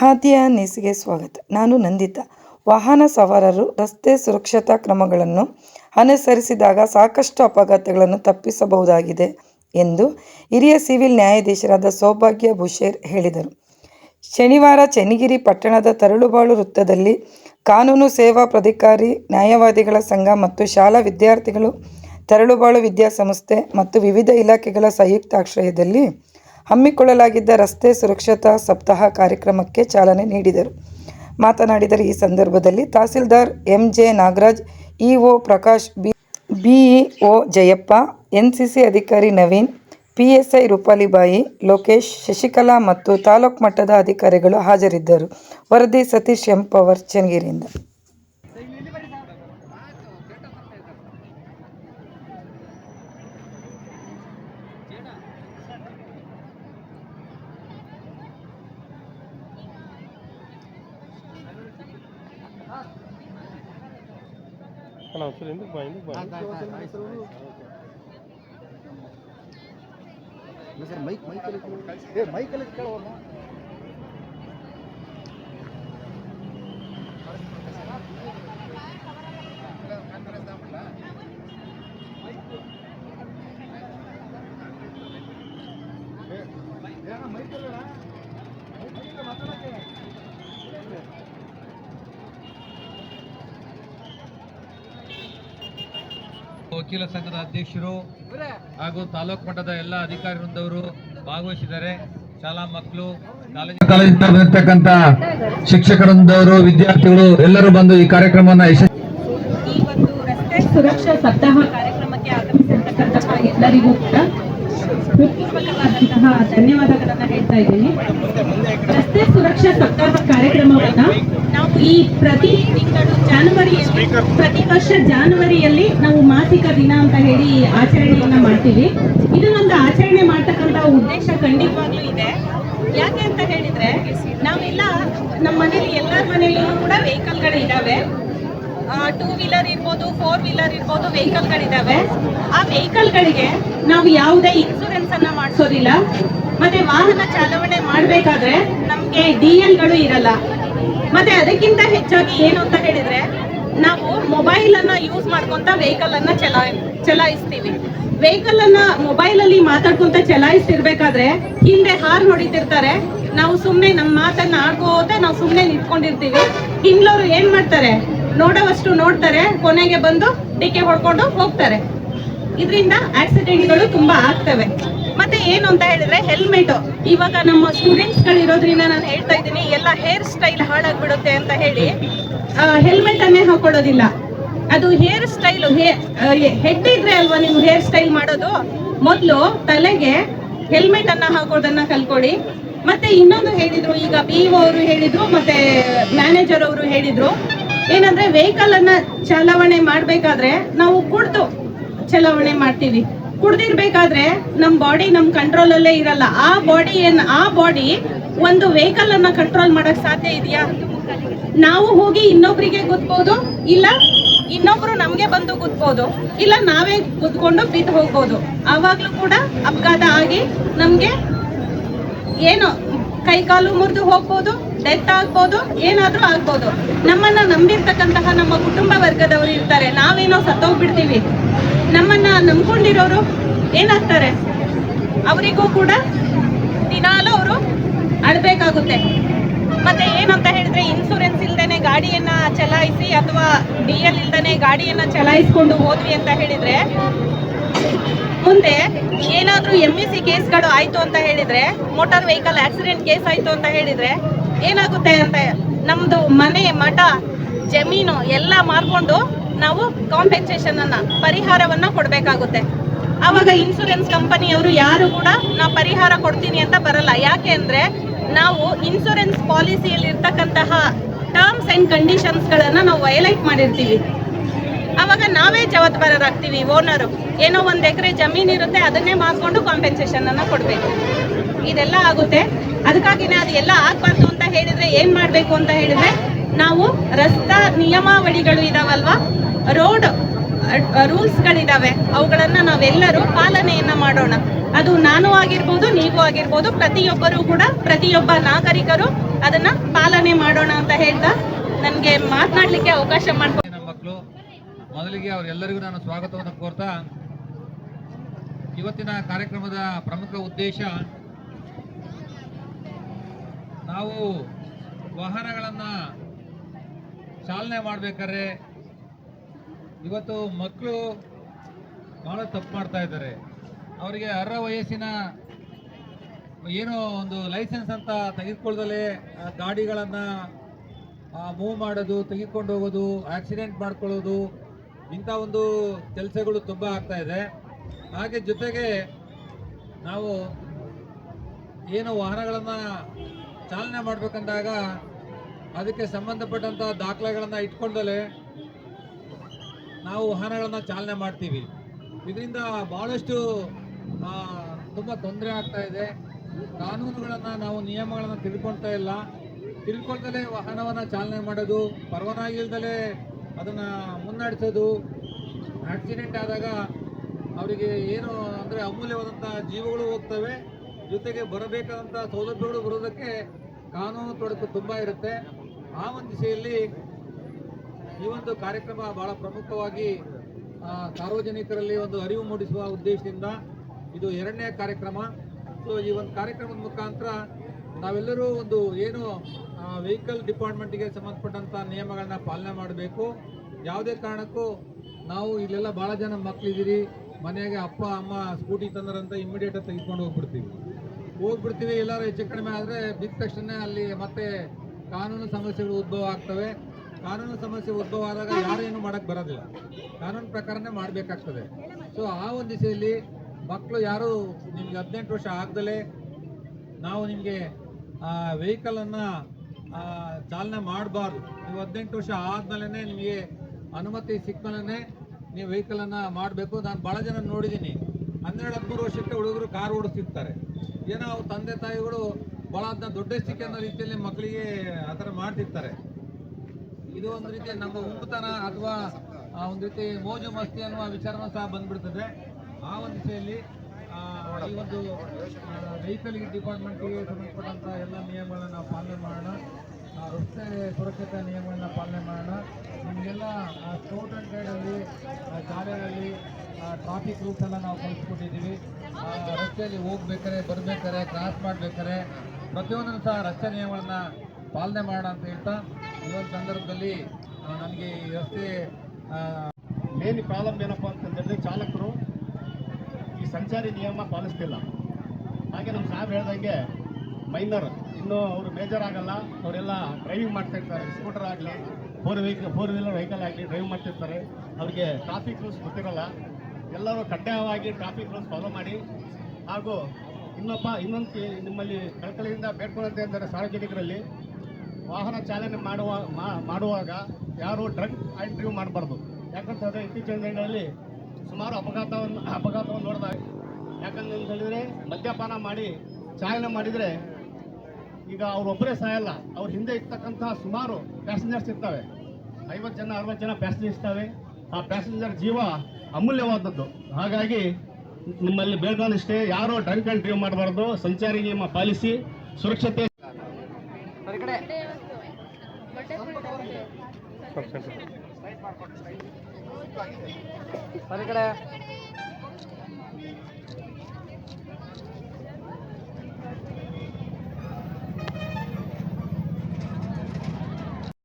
ಹಾದಿಯ ನ್ಯೂಸ್ಗೆ ಸ್ವಾಗತ. ನಾನು ನಂದಿತಾ. ವಾಹನ ಸವಾರರು ರಸ್ತೆ ಸುರಕ್ಷತಾ ಕ್ರಮಗಳನ್ನು ಅನುಸರಿಸಿದಾಗ ಸಾಕಷ್ಟು ಅಪಘಾತಗಳನ್ನು ತಪ್ಪಿಸಬಹುದಾಗಿದೆ ಎಂದು ಹಿರಿಯ ಸಿವಿಲ್ ನ್ಯಾಯಾಧೀಶರಾದ ಸೌಭಾಗ್ಯ ಬುಷೇರ್ ಹೇಳಿದರು. ಶನಿವಾರ ಚನ್ನಗಿರಿ ಪಟ್ಟಣದ ತರಳುಬಾಳು ವೃತ್ತದಲ್ಲಿ ಕಾನೂನು ಸೇವಾ ಪ್ರಾಧಿಕಾರಿ, ನ್ಯಾಯವಾದಿಗಳ ಸಂಘ ಮತ್ತು ಶಾಲಾ ವಿದ್ಯಾರ್ಥಿಗಳು, ತರಳುಬಾಳು ವಿದ್ಯಾಸಂಸ್ಥೆ ಮತ್ತು ವಿವಿಧ ಇಲಾಖೆಗಳ ಸಂಯುಕ್ತಾಶ್ರಯದಲ್ಲಿ ಹಮ್ಮಿಕೊಳ್ಳಲಾಗಿದ್ದ ರಸ್ತೆ ಸುರಕ್ಷತಾ ಸಪ್ತಾಹ ಕಾರ್ಯಕ್ರಮಕ್ಕೆ ಚಾಲನೆ ನೀಡಿದರು. ಮಾತನಾಡಿದರು, ಈ ಸಂದರ್ಭದಲ್ಲಿ tahsildar M J Nagaraj, EO Prakash, B BEO Jayappa, NCC ಅಧಿಕಾರಿ ನವೀನ್, ಪಿಎಸ್ಐ ರೂಪಾಲಿಬಾಯಿ, ಲೋಕೇಶ್, ಶಶಿಕಲಾ ಮತ್ತು ತಾಲೂಕು ಮಟ್ಟದ ಅಧಿಕಾರಿಗಳು ಹಾಜರಿದ್ದರು. ವರದಿ ಸತೀಶ್ ಎಂ. ಪವರ್, ಚನ್ನಗಿರಿಯಿಂದ. పక్కన ఒకసారి ఎందుకు బా ఎందుకు బా మైక్ మైక్ మైక్ కేಳೋಣ மைக்கேல் மைக்கேல் ವಕೀಲ ಸಂಘದ ಅಧ್ಯಕ್ಷರು ಹಾಗೂ ತಾಲೂಕು ಮಟ್ಟದ ಎಲ್ಲ ಅಧಿಕಾರಿ ವೃಂದವರು ಭಾಗವಹಿಸಿದ್ದಾರೆ. ಶಾಲಾ ಮಕ್ಕಳು ಕಾಲೇಜು ಬಂದಿರತಕ್ಕಂತ ಶಿಕ್ಷಕರಂದವರು ವಿದ್ಯಾರ್ಥಿಗಳು ಎಲ್ಲರೂ ಬಂದು ಈ ಕಾರ್ಯಕ್ರಮವನ್ನು ಯಶಸ್ವಿ ಸುರಕ್ಷಾ ಸಪ್ತಾಹ ಕಾರ್ಯಕ್ರಮಕ್ಕೆ ಆಗಮಿಸಿರ್ತಕ್ಕಂತಹ ಎಲ್ಲರಿಗೂ ಕೂಡ ಧನ್ಯವಾದಗಳನ್ನ ಹೇಳ್ತಾ ಇದ್ದೀನಿ. ರಸ್ತೆ ಸುರಕ್ಷಾ ಸಪ್ತಾಹ ಕಾರ್ಯಕ್ರಮವನ್ನ ನಾವು ಈ ಪ್ರತಿ ತಿಂಗಳು ಜಾನುವರಿಯಲ್ಲಿ, ಪ್ರತಿ ವರ್ಷ ಜಾನುವರಿಯಲ್ಲಿ ನಾವು ಮಾಸಿಕ ದಿನ ಅಂತ ಹೇಳಿ ಆಚರಣೆಯನ್ನ ಮಾಡ್ತೀವಿ. ಇದನ್ನೊಂದು ಆಚರಣೆ ಮಾಡ್ತಕ್ಕಂತ ಉದ್ದೇಶ ಖಂಡಿತವಾಗ್ಲೂ ಇದೆ. ಯಾಕೆ ಅಂತ ಹೇಳಿದ್ರೆ, ನಾವೆಲ್ಲ ನಮ್ಮ ಮನೇಲಿ ಎಲ್ಲರ ಮನೆಯಲ್ಲೂ ಕೂಡ ವೆಹಿಕಲ್ಗಳು ಇದಾವೆ ಟೂ ವೀಲರ್ ಇರ್ಬೋದು ಫೋರ್ ವೀಲರ್ ಇರ್ಬೋದು ವೆಹಿಕಲ್ಗಳಿದ್ದಾವೆ ಆ ವೆಹಿಕಲ್ಗಳಿಗೆ ನಾವು ಯಾವುದೇ ಇನ್ಸೂರೆನ್ಸ್ ಅನ್ನ ಮಾಡಿಸೋದಿಲ್ಲ. ಮತ್ತೆ ವಾಹನ ಚಾಲವಣೆ ಮಾಡಬೇಕಾದ್ರೆ ನಮಗೆ ಡಿ ಎಲ್ಗಳು ಇರಲ್ಲ. ಮತ್ತೆ ಅದಕ್ಕಿಂತ ಹೆಚ್ಚಾಗಿ ಏನು ಅಂತ ಹೇಳಿದ್ರೆ, ನಾವು ಮೊಬೈಲ್ ಅನ್ನ ಯೂಸ್ ಮಾಡ್ಕೊಂತ ವೆಹಿಕಲ್ ಅನ್ನ ಚಲಾ, ಚಲಾಯಿಸ್ತೀವಿ. ವೆಹಿಕಲ್ ಅನ್ನ ಮೊಬೈಲ್ ಅಲ್ಲಿ ಮಾತಾಡ್ಕೊಂತ ಚಲಾಯಿಸ್ತಿರ್ಬೇಕಾದ್ರೆ ಹಿಂದೆ ಹಾರ್ ಹೊಡಿತಿರ್ತಾರೆ. ನಾವು ಸುಮ್ಮನೆ ನಮ್ಮ ಮಾತನ್ನ ಆಡ್ಕೋತ ನಾವು ಸುಮ್ಮನೆ ನಿಂತ್ಕೊಂಡಿರ್ತೀವಿ. ಹಿಂಗ್ಲವ್ರು ಏನ್ ಮಾಡ್ತಾರೆ? ನೋಡೋವಷ್ಟು ನೋಡ್ತಾರೆ, ಕೊನೆಗೆ ಬಂದು ಡಿಕ್ಕೆ ಹೊಡ್ಕೊಂಡು ಹೋಗ್ತಾರೆ. ಇದರಿಂದ ಆಕ್ಸಿಡೆಂಟ್ಗಳು ತುಂಬಾ ಆಗ್ತವೆ. ಮತ್ತೆ ಏನು ಅಂತ ಹೇಳಿದ್ರೆ ಹೆಲ್ಮೆಟ್. ಇವಾಗ ನಮ್ಮ ಸ್ಟೂಡೆಂಟ್ಸ್ಗಳು ಇರೋದ್ರಿಂದ ನಾನು ಹೇಳ್ತಾ ಇದ್ದೀನಿ, ಎಲ್ಲ ಹೇರ್ ಸ್ಟೈಲ್ ಹಾಳಾಗ್ಬಿಡುತ್ತೆ ಅಂತ ಹೇಳಿ ಹೆಲ್ಮೆಟ್ ಅನ್ನೇ ಹಾಕೊಳ್ಳೋದಿಲ್ಲ. ಅದು ಹೇರ್ ಸ್ಟೈಲ್ ಹೆಡ್ ಇದ್ರೆ ಅಲ್ವಾ ನೀವು ಹೇರ್ ಸ್ಟೈಲ್ ಮಾಡೋದು? ಮೊದಲು ತಲೆಗೆ ಹೆಲ್ಮೆಟ್ ಅನ್ನ ಹಾಕೋದನ್ನ ಕಲ್ಕೊಳ್ಳಿ ಮತ್ತೆ ಇನ್ನೊಂದು ಹೇಳಿದ್ರು, ಈಗ ಬಿ ಅವರು ಹೇಳಿದ್ರು, ಮತ್ತೆ ಮ್ಯಾನೇಜರ್ ಅವರು ಹೇಳಿದ್ರು. ಏನಂದ್ರೆ ವೆಹಿಕಲ್ ಅನ್ನ ಚಲಾವಣೆ ಮಾಡ್ಬೇಕಾದ್ರೆ ನಾವು ಕುಡ್ದು ಚಲಾವಣೆ ಮಾಡ್ತೀವಿ. ಕುಡ್ದಿರ್ಬೇಕಾದ್ರೆ ನಮ್ ಬಾಡಿ ನಮ್ ಕಂಟ್ರೋಲ್ ಅಲ್ಲೇ ಇರಲ್ಲ. ಆ ಬಾಡಿ ಏನ್ ಆ ಬಾಡಿ ಒಂದು ವೆಹಿಕಲ್ ಅನ್ನ ಕಂಟ್ರೋಲ್ ಮಾಡಕ್ ಸಾಧ್ಯ ಇದೆಯಾ? ನಾವು ಹೋಗಿ ಇನ್ನೊಬ್ರಿಗೆ ಗುದ್ಬೋದು, ಇಲ್ಲ ಇನ್ನೊಬ್ರು ನಮ್ಗೆ ಬಂದು ಗುದ್ಬೋದು, ಇಲ್ಲ ನಾವೇ ಗುದ್ಕೊಂಡು ಬಿದ್ದು ಹೋಗ್ಬೋದು. ಅವಾಗ್ಲೂ ಕೂಡ ಅಪಘಾತ ಆಗಿ ನಮ್ಗೆ ಏನು ಕೈ ಕಾಲು ಮುರಿದು ಹೋಗ್ಬೋದು ಡೆತ್ ಆಗ್ಬೋದು, ಏನಾದ್ರೂ ಆಗ್ಬೋದು. ನಮ್ಮನ್ನ ನಂಬಿರ್ತಕ್ಕಂತಹ ನಮ್ಮ ಕುಟುಂಬ ವರ್ಗದವರು ಇರ್ತಾರೆ. ನಾವೇನೋ ಸತ್ತೋಗ್ಬಿಡ್ತೀವಿ ನಮ್ಮನ್ನ ನಂಬ್ಕೊಂಡಿರೋರು ಏನಾಗ್ತಾರೆ? ಅವರಿಗೂ ಕೂಡ ದಿನಾಲೂ ಅವರು ಅಳ್ಬೇಕಾಗುತ್ತೆ. ಮತ್ತೆ ಏನಂತ ಹೇಳಿದ್ರೆ ಇನ್ಸೂರೆನ್ಸ್ ಇಲ್ದೇನೆ ಗಾಡಿಯನ್ನ ಚಲಾಯಿಸಿ ಅಥವಾ ಡಿ ಎಲ್ ಇಲ್ದೇನೆ ಗಾಡಿಯನ್ನ ಚಲಾಯಿಸ್ಕೊಂಡು ಹೋದ್ವಿ ಅಂತ ಹೇಳಿದ್ರೆ ಮುಂದೆ ಏನಾದರೂ ಎಂ ಇ ಸಿ ಕೇಸ್ಗಳು ಆಯ್ತು ಅಂತ ಹೇಳಿದ್ರೆ ಮೋಟಾರ್ ವೆಹಿಕಲ್ ಆಕ್ಸಿಡೆಂಟ್ ಕೇಸ್ ಆಯ್ತು ಅಂತ ಹೇಳಿದ್ರೆ ಏನಾಗುತ್ತೆ ಅಂತ ನಮ್ದು ಮನೆ, ಮಠ, ಜಮೀನು ಎಲ್ಲ ಮಾರ್ಕೊಂಡು ನಾವು ಕಾಂಪೆನ್ಸೇಷನ್ ಅನ್ನ, ಪರಿಹಾರವನ್ನ ಕೊಡ್ಬೇಕಾಗುತ್ತೆ. ಅವಾಗ ಇನ್ಸೂರೆನ್ಸ್ ಕಂಪನಿಯವರು ಯಾರು ಕೂಡ ನಾ ಪರಿಹಾರ ಕೊಡ್ತೀನಿ ಅಂತ ಬರಲ್ಲ. ಯಾಕೆ ಅಂದ್ರೆ ನಾವು ಇನ್ಸೂರೆನ್ಸ್ ಪಾಲಿಸಿಯಲ್ಲಿ ಇರ್ತಕ್ಕಂತಹ ಟರ್ಮ್ಸ್ ಅಂಡ್ ಕಂಡೀಷನ್ಸ್ ಗಳನ್ನ ನಾವು ವಯಲೇಟ್ ಮಾಡಿರ್ತೀವಿ. ಅವಾಗ ನಾವೇ ಜವಾಬ್ದಾರರಾಗ್ತೀವಿ ಓನರು ಏನೋ ಒಂದು ಎಕರೆ ಜಮೀನು ಇರುತ್ತೆ, ಅದನ್ನೇ ಮಾರ್ಕೊಂಡು ಕಾಂಪೆನ್ಸೇಷನ್ ಅನ್ನ ಕೊಡ್ಬೇಕು. ಇದೆಲ್ಲ ಆಗುತ್ತೆ. ಅದಕ್ಕಾಗಿನೇ ಅದು ಎಲ್ಲ ಆಗ್ಬಾರ್ದು ಅಂತ ಹೇಳಿದ್ರೆ ಏನ್ ಮಾಡ್ಬೇಕು ಅಂತ ಹೇಳಿದ್ರೆ, ನಾವು ರಸ್ತಾ ನಿಯಮಾವಳಿಗಳು ಇದಾವಲ್ವಾ? ರೋಡ್ ರೂಲ್ಸ್ಗಳಿದಾವೆ ಅವುಗಳನ್ನ ನಾವೆಲ್ಲರೂ ಪಾಲನೆಯನ್ನ ಮಾಡೋಣ. ಅದು ನಾನು ಆಗಿರ್ಬೋದು, ನೀವು ಆಗಿರ್ಬೋದು, ಪ್ರತಿಯೊಬ್ಬರು ಕೂಡ ಪ್ರತಿಯೊಬ್ಬ ನಾಗರಿಕರು ಅದನ್ನ ಪಾಲನೆ ಮಾಡೋಣ ಅಂತ ಹೇಳ್ತಾ ನನಗೆ ಮಾತನಾಡ್ಲಿಕ್ಕೆ ಅವಕಾಶ ಮಾಡ್ಕೊ ಮೊದಲಿಗೆ ಅವರೆಲ್ಲರಿಗೂ ನಾನು ಸ್ವಾಗತವನ್ನು ಕೋರ್ತಾ, ಇವತ್ತಿನ ಕಾರ್ಯಕ್ರಮದ ಪ್ರಮುಖ ಉದ್ದೇಶ, ನಾವು ವಾಹನಗಳನ್ನು ಚಾಲನೆ ಮಾಡಬೇಕಾದ್ರೆ ಇವತ್ತು ಮಕ್ಕಳು ಭಾಳ ತಪ್ಪು ಮಾಡ್ತಾ ಇದ್ದಾರೆ. ಅವರಿಗೆ ಅರ್ಹ ವಯಸ್ಸಿನ ಏನೋ ಒಂದು ಲೈಸೆನ್ಸ್ ಅಂತ ತೆಗೆದುಕೊಳ್ದಲೇ ಗಾಡಿಗಳನ್ನ ಮೂವ್ ಮಾಡೋದು, ತೆಗೆದುಕೊಂಡು ಹೋಗೋದು, ಆಕ್ಸಿಡೆಂಟ್ ಮಾಡ್ಕೊಳ್ಳೋದು ಇಂಥ ಒಂದು ಕೆಲಸಗಳು ತುಂಬ ಆಗ್ತಾ ಇದೆ. ಹಾಗೆ ಜೊತೆಗೆ ನಾವು ಏನು ವಾಹನಗಳನ್ನು ಚಾಲನೆ ಮಾಡಬೇಕಂದಾಗ ಅದಕ್ಕೆ ಸಂಬಂಧಪಟ್ಟಂಥ ದಾಖಲೆಗಳನ್ನು ಇಟ್ಕೊಂಡಲೇ ನಾವು ವಾಹನಗಳನ್ನು ಚಾಲನೆ ಮಾಡ್ತೀವಿ. ಇದರಿಂದ ಭಾಳಷ್ಟು ತುಂಬ ತೊಂದರೆ ಆಗ್ತಾ ಇದೆ. ಕಾನೂನುಗಳನ್ನು ನಾವು ನಿಯಮಗಳನ್ನು ತಿಳ್ಕೊಳ್ತಾ ಇಲ್ಲ. ತಿಳ್ಕೊಳ್ದಲೇ ವಾಹನವನ್ನು ಚಾಲನೆ ಮಾಡೋದು ಪರವಾನಗಿ ಇಲ್ದಲೇ ಅದನ್ನು ಮುನ್ನಡೆಸೋದು ಆಕ್ಸಿಡೆಂಟ್ ಆದಾಗ ಅವರಿಗೆ ಏನು ಅಂದರೆ ಅಮೂಲ್ಯವಾದಂಥ ಜೀವಗಳು ಹೋಗ್ತವೆ. ಜೊತೆಗೆ ಬರಬೇಕಾದಂಥ ಸೌಲಭ್ಯಗಳು ಬರೋದಕ್ಕೆ ಕಾನೂನು ತೊಡಕು ತುಂಬ ಇರುತ್ತೆ. ಆ ಒಂದು ದಿಸೆಯಲ್ಲಿ ಈ ಒಂದು ಕಾರ್ಯಕ್ರಮ ಬಹಳ ಪ್ರಮುಖವಾಗಿ ಸಾರ್ವಜನಿಕರಲ್ಲಿ ಒಂದು ಅರಿವು ಮೂಡಿಸುವ ಉದ್ದೇಶದಿಂದ ಇದು ಎರಡನೇ ಕಾರ್ಯಕ್ರಮ. ಸೊ ಈ ಒಂದು ಕಾರ್ಯಕ್ರಮದ ಮುಖಾಂತರ ನಾವೆಲ್ಲರೂ ಒಂದು ಏನು ವೆಹಿಕಲ್ ಡಿಪಾರ್ಟ್ಮೆಂಟ್ಗೆ ಸಂಬಂಧಪಟ್ಟಂಥ ನಿಯಮಗಳನ್ನ ಪಾಲನೆ ಮಾಡಬೇಕು. ಯಾವುದೇ ಕಾರಣಕ್ಕೂ ನಾವು ಇಲ್ಲೆಲ್ಲ ಭಾಳ ಜನ ಮಕ್ಕಳಿದ್ದೀರಿ ಮನೆಯಾಗೆ ಅಪ್ಪ, ಅಮ್ಮ ಸ್ಕೂಟಿ ತಂದರಂತ ಇಮಿಡಿಯೇಟ್ ತೆಗೆದುಕೊಂಡು ಹೋಗ್ಬಿಡ್ತೀವಿ. ಹೋಗ್ಬಿಡ್ತೀವಿ, ಎಲ್ಲರೂ ಹೆಚ್ಚು ಕಡಿಮೆ ಆದರೆ ಬಿದ್ದ ತಕ್ಷಣ ಅಲ್ಲಿ ಮತ್ತೆ ಕಾನೂನು ಸಮಸ್ಯೆಗಳು ಉದ್ಭವ ಆಗ್ತವೆ. ಕಾನೂನು ಸಮಸ್ಯೆ ಉದ್ಭವ ಆದಾಗ ಯಾರೇನು ಮಾಡಕ್ಕೆ ಬರೋದಿಲ್ಲ. ಕಾನೂನು ಪ್ರಕಾರನೇ ಮಾಡಬೇಕಾಗ್ತದೆ. ಸೊ ಆ ಒಂದು ದಿಸೆಯಲ್ಲಿ ಮಕ್ಕಳು ಯಾರು ನಿಮ್ಗೆ ಹದಿನೆಂಟು ವರ್ಷ ಆಗ್ದಲೇ ನಾವು ನಿಮಗೆ ವೆಹಿಕಲನ್ನು ಚಾಲನೆ ಮಾಡಬಾರ್ದು. ನೀವು ಹದಿನೆಂಟು ವರ್ಷ ಆದಮೇಲೆ ನಿಮಗೆ ಅನುಮತಿ ಸಿಕ್ಕಮೇಲೆ ನೀವು ವೆಹಿಕಲನ್ನು ಮಾಡಬೇಕು. ನಾನು ಭಾಳ ಜನ ನೋಡಿದ್ದೀನಿ ಹನ್ನೆರಡು ಹದಿಮೂರು ವರ್ಷಕ್ಕೆ ಹುಡುಗರು ಕಾರ್ ಓಡಿಸ್ತಿರ್ತಾರೆ. ಏನೋ ಅವ್ರ ತಂದೆ ತಾಯಿಗಳು ಭಾಳ ಅದನ್ನ ದೊಡ್ಡಸ್ತಿಕೆ ಅನ್ನೋ ರೀತಿಯಲ್ಲಿ ಮಕ್ಕಳಿಗೆ ಆ ಥರ ಮಾಡ್ತಿರ್ತಾರೆ. ಇದು ಒಂದು ರೀತಿ ನಮ್ಮ ಉಂಬುತನ ಅಥವಾ ಆ ಒಂದು ರೀತಿ ಮೋಜು ಮಸ್ತಿ ಅನ್ನುವ ವಿಚಾರನೂ ಸಹ ಬಂದ್ಬಿಡ್ತದೆ. ಆ ಒಂದು ದಿಸೆಯಲ್ಲಿ ಆ, ಈ ಒಂದು ವೆಹಿಕಲ್ ಡಿಪಾರ್ಟ್ಮೆಂಟ್ಗೆ ಸಂಬಂಧಪಟ್ಟಂಥ ಎಲ್ಲ ನಿಯಮಗಳನ್ನು ಪಾಲನೆ ಮಾಡೋಣ. ರಸ್ತೆ ಸುರಕ್ಷತಾ ನಿಯಮಗಳನ್ನ ಪಾಲನೆ ಮಾಡೋಣ. ನಿಮಗೆಲ್ಲ ಸ್ಕೌಟ್ ಆ್ಯಂಡ್ ಗೈಡಲ್ಲಿ ಶಾಲೆಗಳಲ್ಲಿ ಟ್ರಾಫಿಕ್ ರೂಲ್ಸ್ ಎಲ್ಲ ನಾವು ಕಲಿಸ್ಕೊಟ್ಟಿದ್ದೀವಿ ರಸ್ತೆಯಲ್ಲಿ ಹೋಗ್ಬೇಕಾರೆ ಬರ್ಬೇಕಾರೆ ಕ್ರಾಸ್ ಮಾಡ್ಬೇಕಾರೆ ಪ್ರತಿಯೊಂದನ್ನು ಸಹ ರಸ್ತೆ ನಿಯಮಗಳನ್ನ ಪಾಲನೆ ಮಾಡೋಣ ಅಂತ ಹೇಳ್ತಾ, ಈ ಒಂದು ಸಂದರ್ಭದಲ್ಲಿ ನನಗೆ ಈ ರಸ್ತೆ ಮೇನ್ ಪ್ರಾಬ್ಲಮ್ ಏನಪ್ಪ ಅಂತಂದ್ರೆ, ಚಾಲಕರು ಈ ಸಂಚಾರಿ ನಿಯಮ ಪಾಲಿಸ್ತಿಲ್ಲ. ಹಾಗೆ ನಮ್ಮ ಸಾಹೇಬ್ ಹೇಳ್ದಂಗೆ ಮೈನರ್ ಇನ್ನೂ ಅವರು ಮೇಜರ್ ಆಗಲ್ಲ, ಅವರೆಲ್ಲ ಡ್ರೈವಿಂಗ್ ಮಾಡ್ತಾ ಇರ್ತಾರೆ ಸ್ಕೂಟರ್ ಆಗಲಿ four week four wheeler vehicle ಆಗಲಿ ಡ್ರೈವ್ ಮಾಡ್ತಿರ್ತಾರೆ. ಅವರಿಗೆ ಟ್ರಾಫಿಕ್ ರೂಲ್ಸ್ ಗೊತ್ತಿರಲ್ಲ. ಎಲ್ಲರೂ ಕಡ್ಡಾಯವಾಗಿ ಟ್ರಾಫಿಕ್ ರೂಲ್ಸ್ ಫಾಲೋ ಮಾಡಿ. ಹಾಗೂ ಇನ್ನೊಬ್ಬ, ಇನ್ನೊಂದು ನಿಮ್ಮಲ್ಲಿ ಕಳಕಳಿಯಿಂದ ಬೇಡ್ಕೊಳ್ಳುತ್ತೆ ಅಂದರೆ ಸಾರ್ವಜನಿಕರಲ್ಲಿ ವಾಹನ ಚಾಲನೆ ಮಾಡುವ ಮಾಡುವಾಗ ಯಾರು ಡ್ರಗ್ ಆ್ಯಂಡ್ ಡ್ರೀವ್ ಮಾಡಬಾರ್ದು. ಯಾಕಂತಂದರೆ ಇತ್ತೀಚಿನ ದಿನಗಳಲ್ಲಿ ಸುಮಾರು ಅಪಘಾತವನ್ನು ಅಪಘಾತವನ್ನು ನೋಡಿದಾಗ ಯಾಕಂತ ಹೇಳಿದರೆ ಮದ್ಯಪಾನ ಮಾಡಿ ಚಾಲನೆ ಮಾಡಿದರೆ ಈಗ ಅವರೊಬ್ಬರೇ ಸಾಯಲ್ಲ ಅವ್ರ ಹಿಂದೆ ಇರ್ತಕ್ಕಂಥ ಸುಮಾರು ಪ್ಯಾಸೆಂಜರ್ಸ್ ಇರ್ತವೆ ಐವತ್ತು ಜನ ಅರವತ್ತು ಜನ ಪ್ಯಾಸೆಂಜರ್ಸ್ ಇರ್ತವೆ ಆ ಪ್ಯಾಸೆಂಜರ್ ಜೀವ ಅಮೂಲ್ಯವಾದದ್ದು ಹಾಗಾಗಿ ನಿಮ್ಮಲ್ಲಿ ಬೇಕಾದಷ್ಟೇ ಯಾರು ಡ್ರಂಕ್ ಆ್ಯಂಡ್ ಡ್ರೀವ್ ಮಾಡಬಾರ್ದು ಸಂಚಾರಿ ನಿಯಮ ಪಾಲಿಸಿ ಸುರಕ್ಷತೆ ಸ್ವಲ್ಪ ಸ್ವಲ್ಪ ಕಡೆ